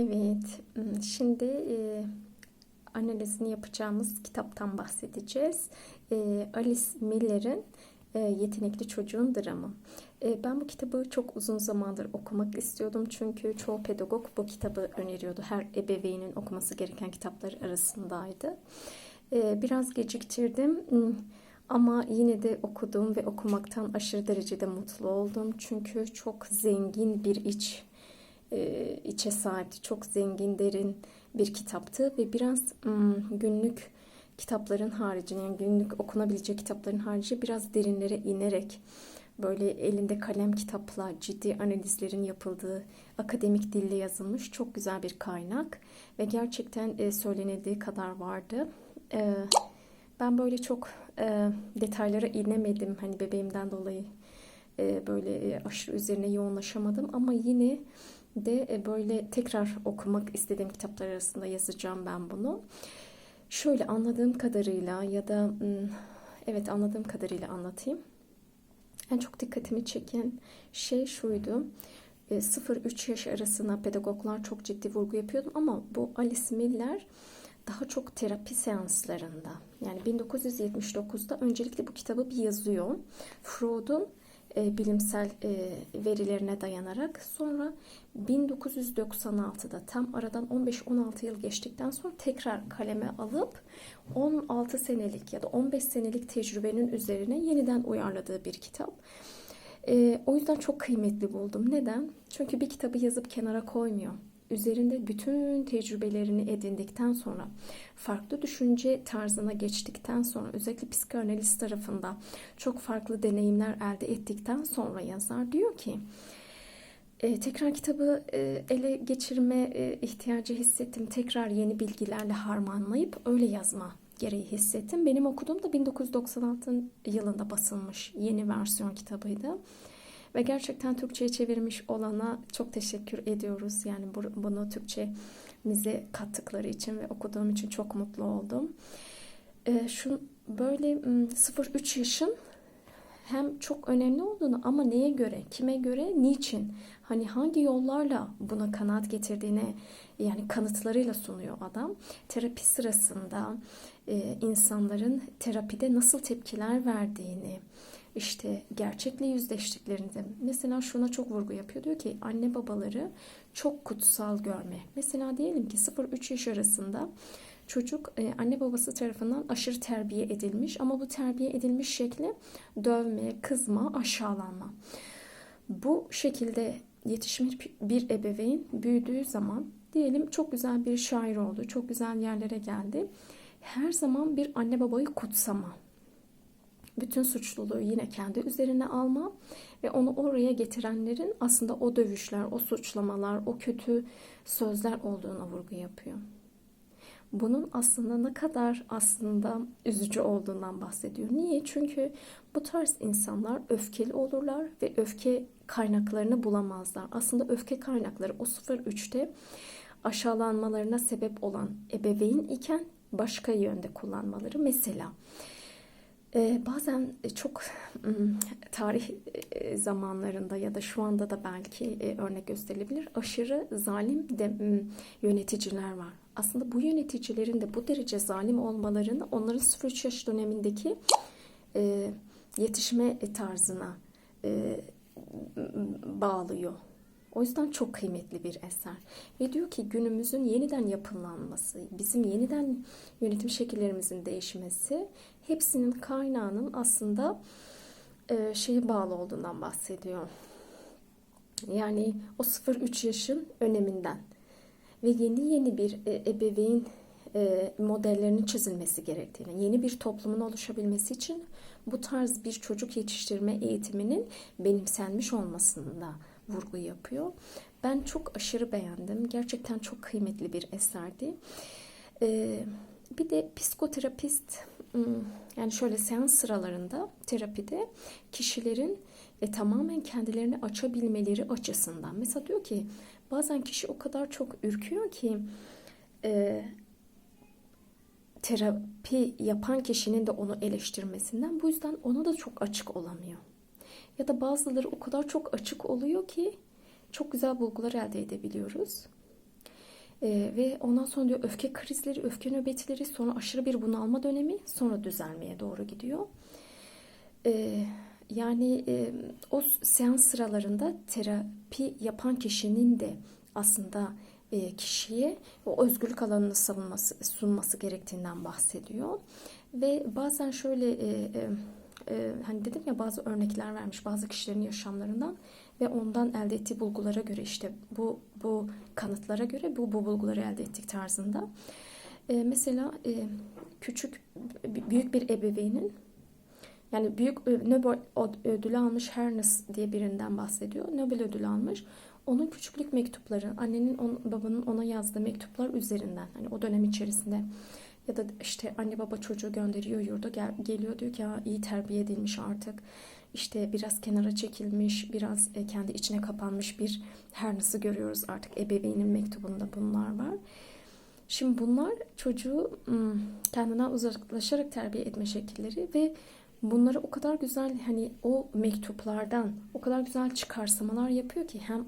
Evet, şimdi e, analizini yapacağımız kitaptan bahsedeceğiz. E, Alice Miller'in e, Yetenekli Çocuğun Dramı. E, ben bu kitabı çok uzun zamandır okumak istiyordum çünkü çoğu pedagog bu kitabı öneriyordu. Her ebeveynin okuması gereken kitaplar arasındaydı. E, biraz geciktirdim. Ama yine de okudum ve okumaktan aşırı derecede mutlu oldum. Çünkü çok zengin bir iç e, içe sahipti. Çok zengin, derin bir kitaptı ve biraz mm, günlük kitapların haricinde, yani günlük okunabilecek kitapların harici biraz derinlere inerek böyle elinde kalem kitapla ciddi analizlerin yapıldığı akademik dille yazılmış çok güzel bir kaynak ve gerçekten e, söylenildiği kadar vardı. E, ben böyle çok e, detaylara inemedim hani bebeğimden dolayı e, böyle e, aşırı üzerine yoğunlaşamadım ama yine de e, böyle tekrar okumak istediğim kitaplar arasında yazacağım ben bunu. Şöyle anladığım kadarıyla ya da evet anladığım kadarıyla anlatayım. En çok dikkatimi çeken şey şuydu. E, 0-3 yaş arasına pedagoglar çok ciddi vurgu yapıyordu ama bu Alice Miller daha çok terapi seanslarında yani 1979'da öncelikle bu kitabı bir yazıyor. Freud'un e, bilimsel e, verilerine dayanarak sonra 1996'da tam aradan 15-16 yıl geçtikten sonra tekrar kaleme alıp 16 senelik ya da 15 senelik tecrübenin üzerine yeniden uyarladığı bir kitap. E, o yüzden çok kıymetli buldum. Neden? Çünkü bir kitabı yazıp kenara koymuyor üzerinde bütün tecrübelerini edindikten sonra farklı düşünce tarzına geçtikten sonra özellikle psikanaliz tarafında çok farklı deneyimler elde ettikten sonra yazar diyor ki e, tekrar kitabı e, ele geçirme e, ihtiyacı hissettim. Tekrar yeni bilgilerle harmanlayıp öyle yazma gereği hissettim. Benim okuduğum da 1996 yılında basılmış yeni versiyon kitabıydı. Ve gerçekten Türkçe'ye çevirmiş olana çok teşekkür ediyoruz. Yani bunu Türkçe'mize kattıkları için ve okuduğum için çok mutlu oldum. Ee, şu böyle 0-3 yaşın hem çok önemli olduğunu ama neye göre, kime göre, niçin, hani hangi yollarla buna kanaat getirdiğine yani kanıtlarıyla sunuyor adam. Terapi sırasında e, insanların terapide nasıl tepkiler verdiğini, işte gerçekle yüzleştiklerinde mesela şuna çok vurgu yapıyor. Diyor ki anne babaları çok kutsal görme. Mesela diyelim ki 0-3 yaş arasında çocuk e, anne babası tarafından aşırı terbiye edilmiş ama bu terbiye edilmiş şekli dövme, kızma, aşağılanma. Bu şekilde yetişmiş bir ebeveyn büyüdüğü zaman diyelim çok güzel bir şair oldu, çok güzel yerlere geldi. Her zaman bir anne babayı kutsama bütün suçluluğu yine kendi üzerine alma ve onu oraya getirenlerin aslında o dövüşler, o suçlamalar, o kötü sözler olduğuna vurgu yapıyor. Bunun aslında ne kadar aslında üzücü olduğundan bahsediyor. Niye? Çünkü bu tarz insanlar öfkeli olurlar ve öfke kaynaklarını bulamazlar. Aslında öfke kaynakları o 0-3'te aşağılanmalarına sebep olan ebeveyn iken başka yönde kullanmaları. Mesela ee, bazen çok tarih e, zamanlarında ya da şu anda da belki e, örnek gösterilebilir aşırı zalim de yöneticiler var. Aslında bu yöneticilerin de bu derece zalim olmalarını onların 0-3 yaş dönemindeki e, yetişme tarzına bağlıyor. O yüzden çok kıymetli bir eser. Ve diyor ki günümüzün yeniden yapılanması, bizim yeniden yönetim şekillerimizin değişmesi hepsinin kaynağının aslında e, şeye bağlı olduğundan bahsediyor. Yani o 0-3 yaşın öneminden ve yeni yeni bir e, ebeveyn e, modellerinin çizilmesi gerektiğini, yeni bir toplumun oluşabilmesi için bu tarz bir çocuk yetiştirme eğitiminin benimsenmiş olmasında vurgu yapıyor. Ben çok aşırı beğendim. Gerçekten çok kıymetli bir eserdi. Ee, bir de psikoterapist yani şöyle seans sıralarında terapide kişilerin e, tamamen kendilerini açabilmeleri açısından. Mesela diyor ki bazen kişi o kadar çok ürküyor ki e, terapi yapan kişinin de onu eleştirmesinden bu yüzden ona da çok açık olamıyor. Ya da bazıları o kadar çok açık oluyor ki çok güzel bulgular elde edebiliyoruz. Ee, ve ondan sonra diyor öfke krizleri, öfke nöbetleri, sonra aşırı bir bunalma dönemi, sonra düzelmeye doğru gidiyor. Ee, yani e, o seans sıralarında terapi yapan kişinin de aslında e, kişiye o özgürlük alanını savunması, sunması gerektiğinden bahsediyor. Ve bazen şöyle e, e, e, hani dedim ya bazı örnekler vermiş bazı kişilerin yaşamlarından ve ondan elde ettiği bulgulara göre işte bu bu kanıtlara göre bu bu bulguları elde ettik tarzında. E, mesela e, küçük büyük bir ebeveynin yani büyük ö- Nobel ödülü almış Hernes diye birinden bahsediyor. Nobel ödülü almış. Onun küçüklük mektupları, annenin on, babanın ona yazdığı mektuplar üzerinden hani o dönem içerisinde ya da işte anne baba çocuğu gönderiyor yurda gel, geliyor diyor ki iyi terbiye edilmiş artık. İşte biraz kenara çekilmiş, biraz e, kendi içine kapanmış bir Hernes'i görüyoruz artık ebeveynin mektubunda bunlar var. Şimdi bunlar çocuğu kendinden uzaklaşarak terbiye etme şekilleri ve bunları o kadar güzel hani o mektuplardan o kadar güzel çıkarsamalar yapıyor ki hem